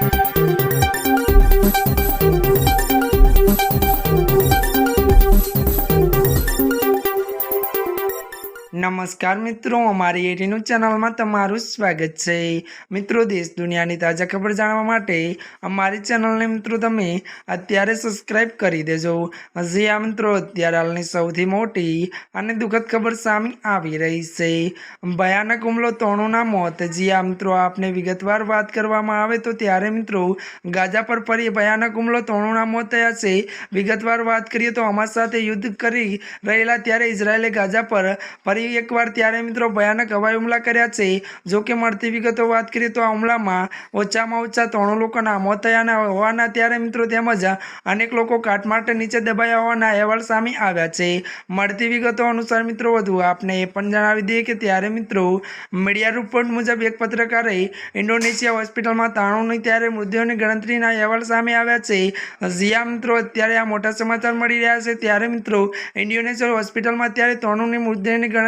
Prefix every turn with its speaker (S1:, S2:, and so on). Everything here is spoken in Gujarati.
S1: Thank you. નમસ્કાર મિત્રો, અમારી એટીનું ચેનલમાં તમારું સ્વાગત છે. મિત્રો, દેશ દુનિયાની તાજા ખબર જાણવા માટે અમારી ચેનલને મિત્રો તમે અત્યારે સબસ્ક્રાઈબ કરી દેજો. હજી આ મિત્રો અત્યારે હાલની સૌથી મોટી અને દુઃખદ ખબર સામે આવી રહી છે. ભયાનક હુમલો ત્રણોના મોત. જી આ મિત્રો આપને વિગતવાર વાત કરવામાં આવે તો ત્યારે મિત્રો ગાઝા પર ફરી ભયાનક હુમલો ત્રણોના મોત થયા છે. વિગતવાર વાત કરીએ તો અમારી સાથે યુદ્ધ કરી રહેલા ત્યારે ઇઝરાયેલે ગાઝા પર ફરી એકવાર ત્યારે મિત્રો ભયાનક હવાઈ હુમલા કર્યા છે. જો કે મળતી વિગતો વાત કરીએ તો આ હુમલામાં ઓછામાં ઓછા ત્રણ લોકોના મોત થયાના હોવાના ત્યારે મિત્રો તેમજ અનેક લોકો કાટમાટ નીચે દબાયા હોવાના અહેવાલ સામે આવ્યા છે. મળતી વિગતો અનુસાર મિત્રો વધુ આપને એ પણ જણાવી દઈએ કે ત્યારે મિત્રો મીડિયા રિપોર્ટ મુજબ એક પત્રકારે ઇન્ડોનેશિયા હોસ્પિટલમાં તાણુની ત્યારે મૃત્યુની ગણતરીના અહેવાલ સામે આવ્યા છે. જ્યાં મિત્રો અત્યારે આ મોટા સમાચાર મળી રહ્યા છે. ત્યારે મિત્રો ઇન્ડોનેશિયા હોસ્પિટલમાં અત્યારે ત્રણની મૃત્યુની ગણતરી